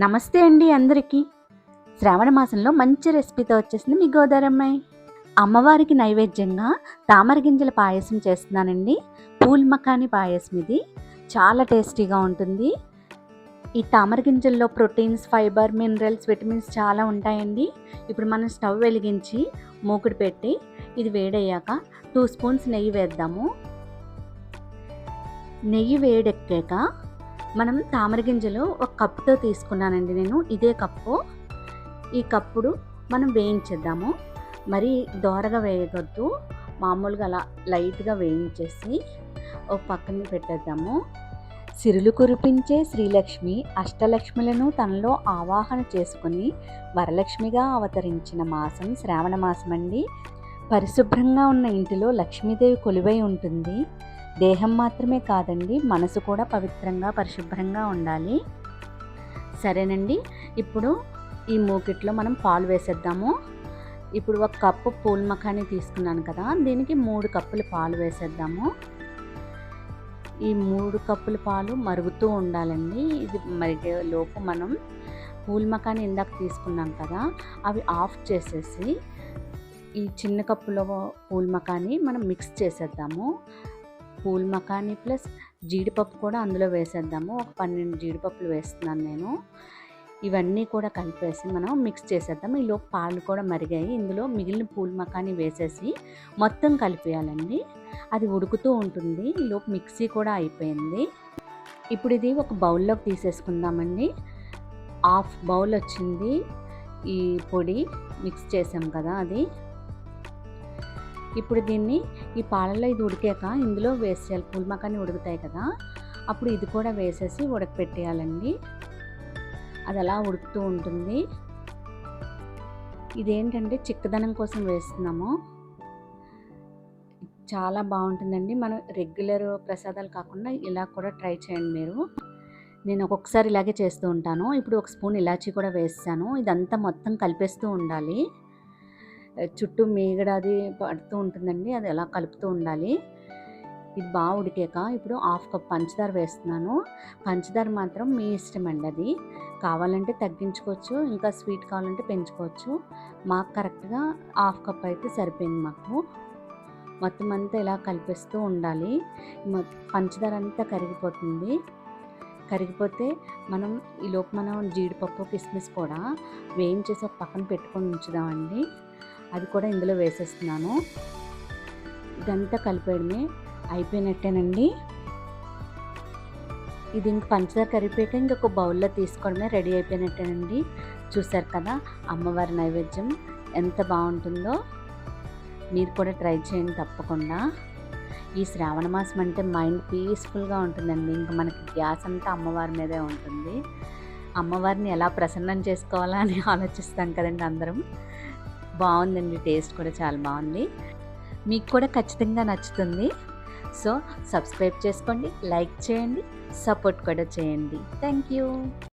నమస్తే అండి అందరికీ. శ్రావణ మాసంలో మంచి రెసిపీతో వచ్చేసింది మీ గోదారమ్మాయి అమ్మవారికి నైవేద్యంగా తామర గింజల పాయసం చేస్తున్నానండి. పూల్ మకాని పాయసం ఇది. చాలా టేస్టీగా ఉంటుంది. ఈ తామర గింజల్లో ప్రోటీన్స్ ఫైబర్ మినరల్స్ విటమిన్స్ చాలా ఉంటాయండి. ఇప్పుడు మనం స్టవ్ వెలిగించి మూకుడు పెట్టి ఇది వేడయ్యాక టూ స్పూన్స్ నెయ్యి వేద్దాము. నెయ్యి వేడెక్కాక మనం తామర గింజలు ఒక కప్పుతో తీసుకున్నానండి నేను. ఇదే కప్పు. ఈ కప్పుడు మనం వేయించేద్దాము. మరి దోరగా వేయగొద్దు. మామూలుగా అలా లైట్గా వేయించేసి ఒక పక్కన పెట్టేద్దాము. సిరులు కురిపించే శ్రీలక్ష్మి అష్టలక్ష్మిలను తనలో ఆవాహన చేసుకుని వరలక్ష్మిగా అవతరించిన మాసం శ్రావణ మాసం అండి పరిశుభ్రంగా ఉన్న ఇంటిలో లక్ష్మీదేవి కొలువై ఉంటుంది. దేహం మాత్రమే కాదండి మనసు కూడా పవిత్రంగా పరిశుభ్రంగా ఉండాలి. సరేనండి ఇప్పుడు ఈ మూకిట్లో మనం పాలు వేసేద్దాము. ఇప్పుడు ఒక కప్పు పూల్ మఖాని తీసుకున్నాను కదా దీనికి మూడు కప్పులు పాలు వేసేద్దాము. ఈ మూడు కప్పుల పాలు మరుగుతూ ఉండాలండి. ఇది మరిగే లోపు మనం పూల్ మఖాని ఇందాక తీసుకున్నాం కదా అవి ఆఫ్ చేసేసి ఈ చిన్న కప్పులో పూల్ మఖాని మనం మిక్స్ చేసేద్దాము. పూల్ మకానీ ప్లస్ జీడిపప్పు కూడా అందులో వేసేద్దాము. ఒక పన్నెండు జీడిపప్పులు వేస్తున్నాను నేను. ఇవన్నీ కూడా కలిపేసి మనం మిక్స్ చేసేద్దాం ఈలో పాలు కూడా మరిగాయి. ఇందులో మిగిలిన పూల్ మకాని వేసేసి మొత్తం కలిపేయాలండి. అది ఉడుకుతూ ఉంటుంది. ఈలోపు మిక్సీ కూడా అయిపోయింది. ఇప్పుడు ఇది ఒక బౌల్లోకి తీసేసుకుందామండి. హాఫ్ బౌల్ వచ్చింది. ఈ పొడి మిక్స్ చేసాం కదా అది. ఇప్పుడు దీన్ని ఈ పాలల్లో ఇది ఉడికాక ఇందులో వేసేయాలి. పూల్ మకాని ఉడుకుతాయి కదా. అప్పుడు ఇది కూడా వేసేసి ఉడకపెట్టేయాలండి. అది అలా ఉడుకుతూ ఉంటుంది. ఇదేంటంటే చిక్కదనం కోసం వేస్తున్నాము. చాలా బాగుంటుందండి. మనం రెగ్యులర్ ప్రసాదాలు కాకుండా ఇలా కూడా ట్రై చేయండి మీరు. నేను ఒక్కొక్కసారి ఇలాగే చేస్తూ ఉంటాను. ఇప్పుడు ఒక స్పూన్ ఇలాచీ కూడా వేస్తాను. ఇదంతా మొత్తం కలిపేస్తూ ఉండాలి. చుట్టూ మీగడ అది పడుతూ ఉంటుందండి. అది అలా కలుపుతూ ఉండాలి. ఇది బాగా ఉడికాక ఇప్పుడు హాఫ్ కప్ పంచదార వేస్తున్నాను. పంచదార మాత్రం మీ ఇష్టం అండి అది. కావాలంటే తగ్గించుకోవచ్చు ఇంకా స్వీట్ కావాలంటే పెంచుకోవచ్చు. మాకు కరెక్ట్గా హాఫ్ కప్ అయితే సరిపోయింది మాకు. మొత్తం అంతా ఇలా కలిపిస్తూ ఉండాలి. పంచదార అంతా కరిగిపోతుంది. కరిగిపోతే మనం ఈలోపు మనం జీడిపప్పు కిస్మిస్ కూడా వేయించేసి ఒక పక్కన పెట్టుకొని ఉంచుదామండి. అది కూడా ఇందులో వేసేస్తున్నాను. ఇదంతా కలిపేయడమే అయిపోయినట్టేనండి. ఇది ఇంక పంచదార కరిగిపోయాక ఇంకొక బౌల్లో తీసుకోవడమే రెడీ అయిపోయినట్టేనండి. చూసారు కదా అమ్మవారి నైవేద్యం ఎంత బాగుంటుందో. మీరు కూడా ట్రై చేయండి తప్పకుండా. ఈ శ్రావణ మాసం అంటే మైండ్ పీస్ఫుల్గా ఉంటుందండి. ఇంకా మనకి గ్యాస్ అంతా అమ్మవారి మీదే ఉంటుంది. అమ్మవారిని ఎలా ప్రసన్నం చేసుకోవాలా అని ఆలోచిస్తాం కదండి అందరం. బాగుందండి టేస్ట్ కూడా చాలా బాగుంది. మీకు కూడా ఖచ్చితంగా నచ్చుతుంది. సో సబ్స్క్రైబ్ చేసుకోండి లైక్ చేయండి సపోర్ట్ కూడా చేయండి. Thank you